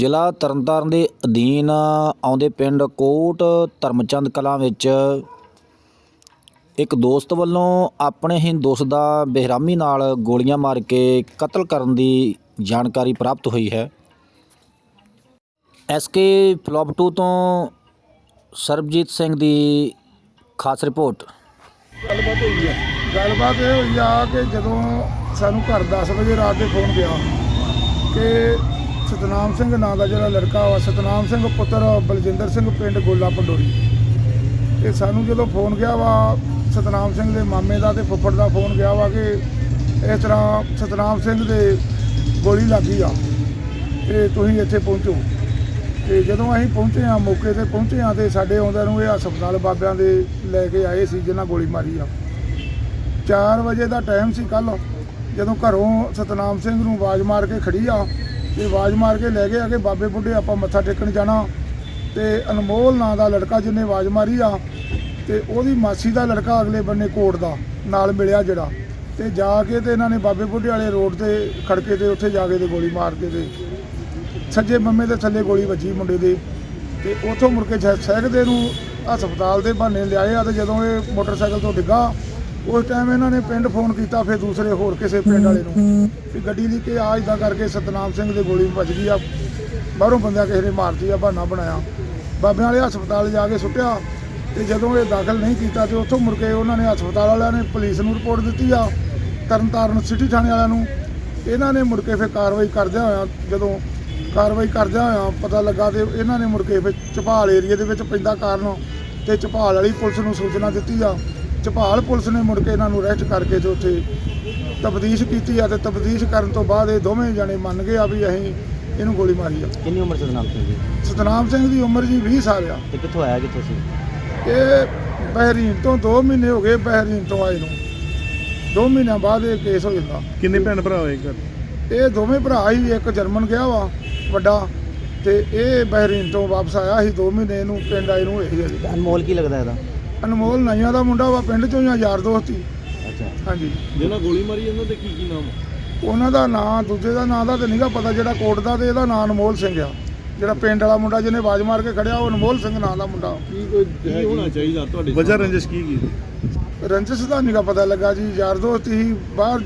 ਜ਼ਿਲ੍ਹਾ ਤਰਨਤਾਰਨ ਦੇ ਅਧੀਨ ਆਉਂਦੇ ਪਿੰਡ ਕੋਟ ਧਰਮਚੰਦ ਕਲਾਂ ਵਿੱਚ ਇੱਕ ਦੋਸਤ ਵੱਲੋਂ ਆਪਣੇ ਹੀ ਦੋਸਤ ਦਾ ਬੇਰਹਿਮੀ ਨਾਲ ਗੋਲੀਆਂ ਮਾਰ ਕੇ ਕਤਲ ਕਰਨ ਦੀ ਜਾਣਕਾਰੀ ਪ੍ਰਾਪਤ ਹੋਈ ਹੈ। ਐਸਕੇ ਫਲੋਪ 2 ਤੋਂ ਸਰਬਜੀਤ ਸਿੰਘ ਦੀ ਖਾਸ ਰਿਪੋਰਟ। ਗੱਲਬਾਤ ਹੋਈ ਆ। ਗੱਲਬਾਤ ਇਹ ਹੋਈ ਆ ਕਿ ਜਦੋਂ ਸਾਨੂੰ ਘਰ 10 ਵਜੇ ਰਾਤ ਦੇ ਫੋਨ ਗਿਆ ਕਿ ਸਤਨਾਮ ਸਿੰਘ ਨਾਂ ਦਾ ਜਿਹੜਾ ਲੜਕਾ ਵਾ, ਸਤਨਾਮ ਸਿੰਘ ਪੁੱਤਰ ਬਲਜਿੰਦਰ ਸਿੰਘ ਪਿੰਡ ਗੋਲਾ ਪੰਡੋਰੀ। ਤੇ ਸਾਨੂੰ ਜਦੋਂ ਫੋਨ ਗਿਆ ਵਾ, ਸਤਨਾਮ ਸਿੰਘ ਦੇ ਮਾਮੇ ਦਾ ਤੇ ਫੁੱਫੜ ਦਾ ਫੋਨ ਗਿਆ ਵਾ ਕਿ ਇਸ ਤਰ੍ਹਾਂ ਸਤਨਾਮ ਸਿੰਘ ਦੇ ਗੋਲੀ ਲੱਗੀ ਆ, ਤੇ ਤੁਸੀਂ ਇੱਥੇ ਪਹੁੰਚੋ। ਤੇ ਜਦੋਂ ਅਸੀਂ ਪਹੁੰਚੇ ਆ ਮੌਕੇ ਤੇ ਪਹੁੰਚੇ ਆ ਤੇ ਸਾਡੇ ਆਉਂਦਿਆਂ ਨੂੰ ਇਹ ਹਸਪਤਾਲ ਬਾਬਿਆਂ ਦੇ ਲੈ ਕੇ ਆਏ ਸੀ ਜਿਨ੍ਹਾਂ ਗੋਲੀ ਮਾਰੀ ਆ। 4 ਵਜੇ ਦਾ ਟਾਈਮ ਸੀ ਕੱਲ ਜਦੋਂ ਘਰੋਂ ਸਤਨਾਮ ਸਿੰਘ ਨੂੰ ਆਵਾਜ਼ ਮਾਰ ਕੇ ਖੜੀ ਆ ਤੇ ਆਵਾਜ਼ ਮਾਰ ਕੇ ਲੈ ਗਏ ਆ ਕਿ ਬਾਬੇ ਬੁੱਢੇ, ਆਪਾਂ ਮੱਥਾ ਟੇਕਣ ਜਾਣਾ। ਤੇ ਅਨਮੋਲ ਨਾਂ ਦਾ ਲੜਕਾ ਜਿਹਨੇ ਆਵਾਜ਼ ਮਾਰੀ ਆ, ਤੇ ਉਹਦੀ ਮਾਸੀ ਦਾ ਲੜਕਾ ਅਗਲੇ ਬੰਨੇ ਕੋਟ ਦਾ ਨਾਲ ਮਿਲਿਆ ਜਿਹੜਾ। ਤੇ ਜਾ ਕੇ ਤੇ ਇਹਨਾਂ ਨੇ ਬਾਬੇ ਬੁੱਢੇ ਵਾਲੇ ਰੋਡ ਤੇ ਖੜਕੇ ਤੇ ਉੱਥੇ ਜਾ ਕੇ ਤੇ ਗੋਲੀ ਮਾਰ ਕੇ ਤੇ ਸੱਜੇ ਮੰਮੇ ਦੇ ਥੱਲੇ ਗੋਲੀ ਵੱਜੀ ਮੁੰਡੇ ਦੇ। ਤੇ ਉੱਥੋਂ ਮੁੜ ਕੇ ਸਹਿ- ਸਹਿਕਦੇ ਨੂੰ ਹਸਪਤਾਲ ਦੇ ਬਹਾਨੇ ਲਿਆਏ ਆ ਤੇ ਜਦੋਂ ਇਹ ਮੋਟਰਸਾਈਕਲ ਤੋਂ ਡਿੱਗਾ ਉਸ ਟਾਈਮ ਇਹਨਾਂ ਨੇ ਪਿੰਡ ਫੋਨ ਕੀਤਾ ਫਿਰ ਦੂਸਰੇ ਹੋਰ ਕਿਸੇ ਪਿੰਡ ਵਾਲੇ ਨੂੰ। ਵੀ ਗੱਡੀ ਦੀ ਕਿ ਆ ਇਦਾਂ ਕਰਕੇ ਸਤਨਾਮ ਸਿੰਘ ਦੇ ਗੋਲੀ ਵੱਜ ਗਈ ਆ ਬਾਹਰੋਂ ਬੰਦਾ ਕਿਸੇ ਨੇ ਮਾਰਤੀ ਆ ਬਹਾਨਾ ਬਣਾਇਆ। ਬਾਬਿਆਂ ਵਾਲੇ ਹਸਪਤਾਲ ਜਾ ਕੇ ਸੁੱਟਿਆ ਤੇ ਜਦੋਂ ਇਹ ਦਾਖਲ ਨਹੀਂ ਕੀਤਾ ਤੇ ਉੱਥੋਂ ਮੁੜ ਕੇ ਉਹਨਾਂ ਨੇ ਹਸਪਤਾਲ ਵਾਲਿਆਂ ਨੇ ਪੁਲਿਸ ਨੂੰ ਰਿਪੋਰਟ ਦਿੱਤੀ ਆ ਤਰਨਤਾਰਨ ਸਿਟੀ ਥਾਣੇ ਵਾਲਿਆਂ ਨੂੰ। ਇਹਨਾਂ ਨੇ ਮੁੜ ਕੇ ਫਿਰ ਕਾਰਵਾਈ ਕਰਦਿਆਂ ਹੋਇਆ ਜਦੋਂ ਕਾਰਵਾਈ ਕਰਦਿਆਂ ਹੋਇਆ ਪਤਾ ਲੱਗਾ ਤੇ ਇਹਨਾਂ ਨੇ ਮੁੜ ਕੇ ਫਿਰ ਝਪਾਲ ਏਰੀਏ ਦੇ ਵਿੱਚ ਪੈਂਦਾ ਕਾਰਨ ਤੇ ਝਪਾਲ ਵਾਲੀ ਪੁਲਿਸ ਨੂੰ ਸੂਚਨਾ ਦਿੱਤੀ ਆ। ਝਪਾਲ ਪੁਲਿਸ ਨੇ ਮੁੜ ਕੇ ਇਹਨਾਂ ਨੂੰ ਅਰੈਸਟ ਕਰਕੇ ਤੇ ਉੱਥੇ ਤਬਦੀਸ਼ ਕੀਤੀ ਆ ਤੇ ਤਬਦੀਸ਼ ਕਰਨ ਤੋਂ ਬਾਅਦ ਇਹ ਦੋਵੇਂ ਜਣੇ ਮੰਨ ਗਏ ਆ ਵੀ ਅਸੀਂ ਇਹਨੂੰ ਗੋਲੀ ਮਾਰੀ ਆ। ਕਿੰਨੀ ਉਮਰ ਸਤਨਾਮ ਸਿੰਘ ਦੀ? ਸਤਨਾਮ ਸਿੰਘ ਦੀ ਉਮਰ ਜੀ 20 ਸਾਲ ਆ। ਤੇ ਕਿੱਥੋਂ ਆਇਆ ਕਿੱਥੋਂ ਸੀ? ਇਹ ਬਹਿਰੀਨ ਤੋਂ 2 ਮਹੀਨੇ ਹੋ ਗਏ ਬਹਿਰੀਨ ਤੋਂ ਆਏ ਨੂੰ। 2 ਮਹੀਨਿਆਂ ਬਾਅਦ ਇਹ ਕੇਸ ਹੋ ਜਾਂਦਾ। ਕਿੰਨੇ ਭੈਣ ਭਰਾ ਹੋਏ ਘਰ? ਇਹ ਦੋਵੇਂ ਭਰਾ ਹੀ ਇੱਕ ਜਰਮਨ ਗਿਆ ਵਾ ਵੱਡਾ ਤੇ ਇਹ ਬਹਿਰੀਨ ਤੋਂ ਵਾਪਸ ਆਇਆ ਸੀ 2 ਮਹੀਨੇ ਇਹਨੂੰ ਪਿੰਡ ਆਏ ਨੂੰ ਹੋਏ। ਅਨਮੋਲ ਕੀ ਲੱਗਦਾ ਇਹਦਾ? ਅਨਮੋਲ ਨਾਈਆਂ ਦਾ ਮੁੰਡਾ ਵਾ ਪਿੰਡ ਚੋਂ ਯਾਰ ਦੋਸਤ ਹੀ। ਅੱਛਾ। ਹਾਂਜੀ। ਜਿਹਨਾਂ ਗੋਲੀ ਮਾਰੀ ਉਹਨਾਂ ਦੇ ਕੀ ਕੀ ਨਾਮ ਉਹਨਾਂ ਦਾ ਨਾਂ ਦੂਜੇ ਦਾ ਨਾਂ ਦਾ ਤੇ ਨਹੀਂਗਾ ਪਤਾ ਜਿਹੜਾ ਕੋਟ ਦਾ ਤੇ ਇਹਦਾ ਨਾਂ ਅਨਮੋਲ ਸਿੰਘ ਆ। ਜਿਹੜਾ ਪਿੰਡ ਵਾਲਾ ਮੁੰਡਾ ਜਿਹਨੇ ਆਵਾਜ਼ ਮਾਰ ਕੇ ਖੜਿਆ ਉਹ ਅਨਮੋਲ ਸਿੰਘ ਨਾਂ ਦਾ ਮੁੰਡਾ। ਕੀ ਕੋਈ ਕੀ ਹੋਣਾ ਚਾਹੀਦਾ ਤੁਹਾਡੇ ਵਜ੍ਹਾ ਰੰਜਿਸ਼ ਕੀ ਕੀ ਰੰਜਿਸ਼ ਦਾ ਨਹੀਂਗਾ ਪਤਾ ਲੱਗਾ ਜੀ ਯਾਰ ਦੋਸਤ ਹੀ ਬਾਹਰ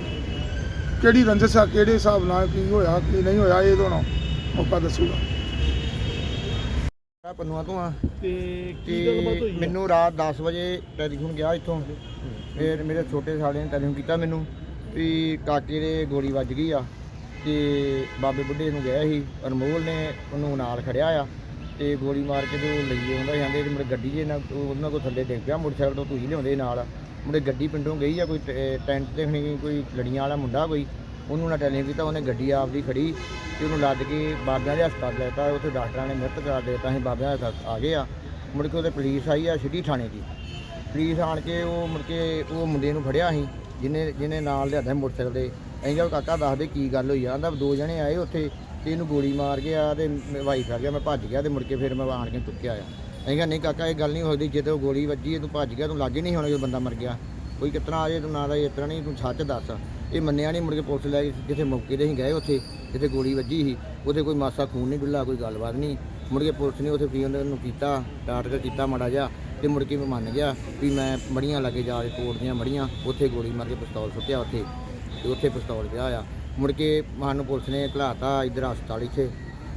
ਕਿਹੜੀ ਰੰਜਿਸ਼ ਆ ਕਿਹੜੇ ਹਿਸਾਬ ਨਾਲ ਕੀ ਹੋਇਆ ਕੀ ਨਹੀਂ ਹੋਇਆ ਇਹ ਦੋਨੋਂ ਮੌਕਾ ਦੱਸੂਗਾ। ਮੈਂ ਪੰਨੂਆ ਤੋਂ ਆ। ਤੇ ਕੀ ਗੱਲਬਾਤ ਮੈਨੂੰ ਰਾਤ 10 ਵਜੇ ਟੈਲੀਫੋਨ ਗਿਆ ਇੱਥੋਂ। ਫਿਰ ਮੇਰੇ ਛੋਟੇ ਸਾਲੇ ਨੇ ਟੈਲੀਫੋਨ ਕੀਤਾ ਮੈਨੂੰ ਵੀ ਕਾਕੇ ਦੇ ਗੋਲੀ ਵੱਜ ਗਈ ਆ ਤੇ ਬਾਬੇ ਬੁੱਢੇ ਨੂੰ ਗਿਆ ਸੀ। ਅਨਮੋਲ ਨੇ ਉਹਨੂੰ ਨਾਲ ਖੜਿਆ ਆ ਤੇ ਗੋਲੀ ਮਾਰ ਕੇ ਤੇ ਉਹ ਲਈ ਆਉਂਦਾ ਜਾਂਦੇ ਤੇ ਮੇਰੇ ਗੱਡੀ ਜੇ ਨਾ ਉਹਨਾਂ ਕੋਲ ਥੱਲੇ ਡਿੱਗ ਪਿਆ ਮੋਟਰਸਾਈਕਲ ਤੋਂ ਤੁਸੀਂ ਲਿਆਉਂਦੇ ਨਾਲ। ਮੁੰਡੇ ਗੱਡੀ ਪਿੰਡੋਂ ਗਈ ਆ ਕੋਈ ਟ- ਟੈਂਟ ਦੇਖਣੀ ਕੋਈ ਲੜੀਆਂ ਵਾਲਾ ਮੁੰਡਾ ਕੋਈ। ਉਹਨੂੰ ਨਾ ਟੈਲੀਫੋਨ ਕੀਤਾ, ਉਹਨੇ ਗੱਡੀ ਆਪਦੀ ਖੜੀ ਤੇ ਉਹਨੂੰ ਲੱਦ ਕੇ ਬਾਬਿਆਂ ਦੇ ਹਸਪਤਾਲ ਲੈ ਦਿੱਤਾ, ਉੱਥੇ ਡਾਕਟਰਾਂ ਨੇ ਮ੍ਰਿਤ ਕਰਾ ਦਿੱਤਾ, ਅਸੀਂ ਬਾਬਿਆਂ ਦੇ ਹਸਪਤਾਲ ਆ ਗਏ ਆ। ਮੁੜ ਕੇ ਉਹਦੇ ਪੁਲਿਸ ਆਈ ਆ ਸਿਟੀ ਥਾਣੇ ਦੀ। ਪੁਲਿਸ ਆਣ ਕੇ ਉਹ ਮੁੜ ਕੇ ਉਹ ਮੁੰਡੇ ਨੂੰ ਫੜਿਆ ਅਸੀਂ ਜਿਹਨੇ ਜਿਹਨੇ ਨਾਲ ਲਿਆਦਾ ਮੋਟਰਸਾਈਕਲ ਦੇ ਅਸੀਂ ਕਿਹਾ ਕਾਕਾ ਦੱਸਦੇ ਕੀ ਗੱਲ ਹੋਈ ਆ? ਆਂਦਾ ਦੋ ਜਣੇ ਆਏ ਉੱਥੇ ਤੇ ਇਹਨੂੰ ਗੋਲੀ ਮਾਰ ਗਿਆ ਤੇ ਵਾਈਫ ਆ ਗਿਆ, ਮੈਂ ਭੱਜ ਗਿਆ ਤੇ ਮੁੜ ਕੇ ਫਿਰ ਮੈਂ ਆਣ ਕੇ ਚੁੱਕਿਆ ਆ। ਅਸੀਂ ਕਿਹਾ, ਨਹੀਂ ਕਾਕਾ, ਇਹ ਗੱਲ ਨਹੀਂ ਹੋਈ ਜੇ ਤੇ ਉਹ ਗੋਲੀ ਵੱਜੀ, ਤੂੰ ਭੱਜ ਗਿਆ, ਤੂੰ ਲਾਗੇ ਨਹੀਂ ਹੋਣਾ ਜਦੋਂ ਬੰਦਾ ਮਰ ਗਿਆ। ਕੋਈ ਕਿਤਨਾ ਆ ਜੇ ਤੂੰ ਨਾ ਦਾ ਇਸ ਤਰ੍ਹਾਂ ਨਹੀਂ, ਤੂੰ ਸੱਚ ਦੱਸ। ਇਹ ਮੰਨਿਆ ਨਹੀਂ ਮੁੜ ਕੇ ਪੁਲਿਸ ਲੈ ਗਈ ਜਿੱਥੇ ਮੌਕੇ ਤੇ ਅਸੀਂ ਗਏ ਉੱਥੇ, ਜਿੱਥੇ ਗੋਲੀ ਵੱਜੀ ਸੀ, ਉੱਥੇ ਕੋਈ ਮਾਸਾ ਖੂਨ ਨਹੀਂ ਡੁੱਲਾ, ਕੋਈ ਗੱਲਬਾਤ ਨਹੀਂ। ਮੁੜ ਕੇ ਪੁਲਿਸ ਨੇ ਉੱਥੇ ਵੀ ਉਹਨਾਂ ਨੂੰ ਕੀਤਾ ਡਾਟਰ ਕੀਤਾ ਮਾੜਾ ਜਿਹਾ, ਤੇ ਮੁੜ ਕੇ ਮੈਂ ਮੰਨ ਗਿਆ ਵੀ ਮੈਂ ਮੜੀਆਂ ਲੱਗੇ ਜਾ ਕੇ ਕੋਟ ਦੀਆਂ ਮੜੀਆਂ, ਉੱਥੇ ਗੋਲੀ ਮਾਰ ਕੇ ਪਿਸਤੌਲ ਸੁੱਟਿਆ ਉੱਥੇ, ਤੇ ਉੱਥੇ ਪਿਸਤੌਲ ਪਿਆ ਆ। ਮੁੜ ਕੇ ਸਾਨੂੰ ਪੁਲਿਸ ਨੇ ਘਲਾਤਾ ਇੱਧਰ ਹਸਪਤਾਲ ਇੱਥੇ,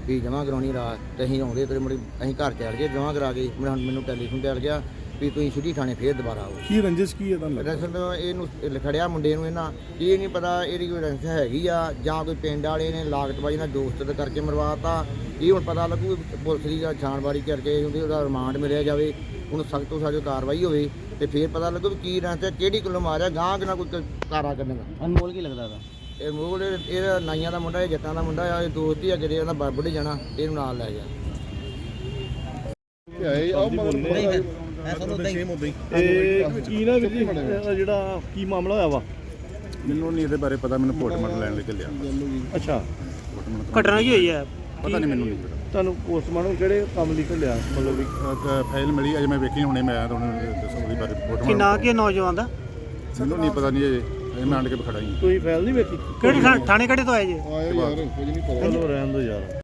ਵੀ ਜਮ੍ਹਾਂ ਕਰਾਉਣੀ ਰਾਤ, ਤੇ ਅਸੀਂ ਆਉਂਦੇ ਤੇ ਮੁੜ ਅਸੀਂ ਘਰ ਚੱਲ ਗਏ, ਜਮ੍ਹਾਂ ਕਰਾ ਕੇ, ਮੁੜ ਮੈਨੂੰ ਟੈਲੀਫੋਨ ਤੇ ਅੜ ਗਿਆ ਵੀ ਤੁਸੀਂ ਸਿਟੀ ਥਾਣੇ ਫੇਰ ਦੁਬਾਰਾ ਆਓ। ਕੀ ਰੰਜਿਸ਼ ਕੀ ਹੈ ਤੁਹਾਨੂੰ ਲੱਗਦਾ? ਦਰਅਸਲ ਇਹਨੂੰ ਲਿਖੜਿਆ ਮੁੰਡੇ ਨੂੰ ਇਹਨਾਂ ਇਹ ਨਹੀਂ ਪਤਾ ਇਹਦੀ ਕੋਈ ਰੰਸ ਹੈਗੀ ਆ ਜਾਂ ਕੋਈ ਪਿੰਡ ਵਾਲੇ ਨੇ ਲਾਗਤਬਾਜੀ ਨਾਲ ਦੋਸਤ ਦੇ ਕਰਕੇ ਮਰਵਾਤਾ। ਇਹ ਹੁਣ ਪਤਾ ਲੱਗੂ ਪੁਲਿਸ ਦੀ ਜਾਂ ਛਾਣਬਾਰੀ ਕਰਕੇ ਉਹਦੀ ਉਹਦਾ ਰਿਮਾਂਡ ਮਿਲਿਆ ਜਾਵੇ ਉਹਨੂੰ ਸਖਤ ਤੋਂ ਸਖਤ ਕਾਰਵਾਈ ਹੋਵੇ ਤੇ ਫੇਰ ਪਤਾ ਲੱਗੂ ਵੀ ਕੀ ਰੰਸ ਹੈ ਕਿਹੜੀ ਕੋਲੋਂ ਮਾਰਿਆ ਗਾਂ ਕਿ ਨਾ ਕੋਈ ਕਾਰਾ ਕਰਨਗਾ ਅਨਮੋਲ ਕੀ ਲੱਗਦਾ ਇਹਦਾ? ਇਹ ਮੂਲ ਇਹਦਾ ਨਾਈਆਂ ਦਾ ਮੁੰਡਾ ਇਹ ਜੱਟਾਂ ਦਾ ਮੁੰਡਾ ਆ ਇਹ ਦੋਸਤ ਹੀ ਅੱਗੇ ਦੇ ਇਹਦਾ ਬਾਬੁੱਢੇ ਜਾਣਾ ਇਹਨੂੰ ਨਾਲ ਲੈ ਗਿਆ ਇਹ ਕੀ ਨਾ ਵੀਰ ਜੀ ਇਹ ਜਿਹੜਾ ਕੀ ਮਾਮਲਾ ਹੋਇਆ ਵਾ ਮੈਨੂੰ ਨਹੀਂ ਇਹਦੇ ਬਾਰੇ ਪਤਾ ਮੈਨੂੰ ਪੋਸਟਮਾਰਟਮ ਲੈਣ ਲਈ ਚੱਲਿਆ। ਅੱਛਾ। ਪੋਸਟਮਾਰਟਮ ਘਟਨਾ ਕੀ ਹੋਈ ਹੈ? ਪਤਾ ਨਹੀਂ ਮੈਨੂੰ ਨਹੀਂ ਪਤਾ। ਤੁਹਾਨੂੰ ਪੋਸਟਮਾਰਟਮ ਕਿਹੜੇ ਕੰਮ ਲਈ ਘੱਲਿਆ ਮਤਲਬ ਵੀ? ਫਾਈਲ ਮਿਲੀ ਅਜੇ ਮੈਂ ਵੇਖੀ ਹੁਣੇ ਮੈਂ ਆਇਆ ਤਾਂ ਉਹਨੂੰ ਦੱਸੋ ਉਹਦੇ ਬਾਰੇ ਕਿ ਪੋਸਟਮਾਰਟਮ ਨਾਂ ਕੀ ਨੌਜਵਾਨ ਦਾ? ਮੈਨੂੰ ਨਹੀਂ ਪਤਾ ਨਹੀਂ ਇਹ ਅਜੇ ਮੈਂ ਆਣ ਕੇ ਖੜਾ ਹੀ ਹਾਂ। ਤੁਸੀਂ ਫਾਈਲ ਨਹੀਂ ਵੇਖੀ? ਕਿਹੜੀ ਥਾਣੇ- ਕਿਹੜੇ ਤੋਂ ਆਏ ਜੀ? ਚਲੋ ਰਹਿਣ ਦੋ ਯਾਰ।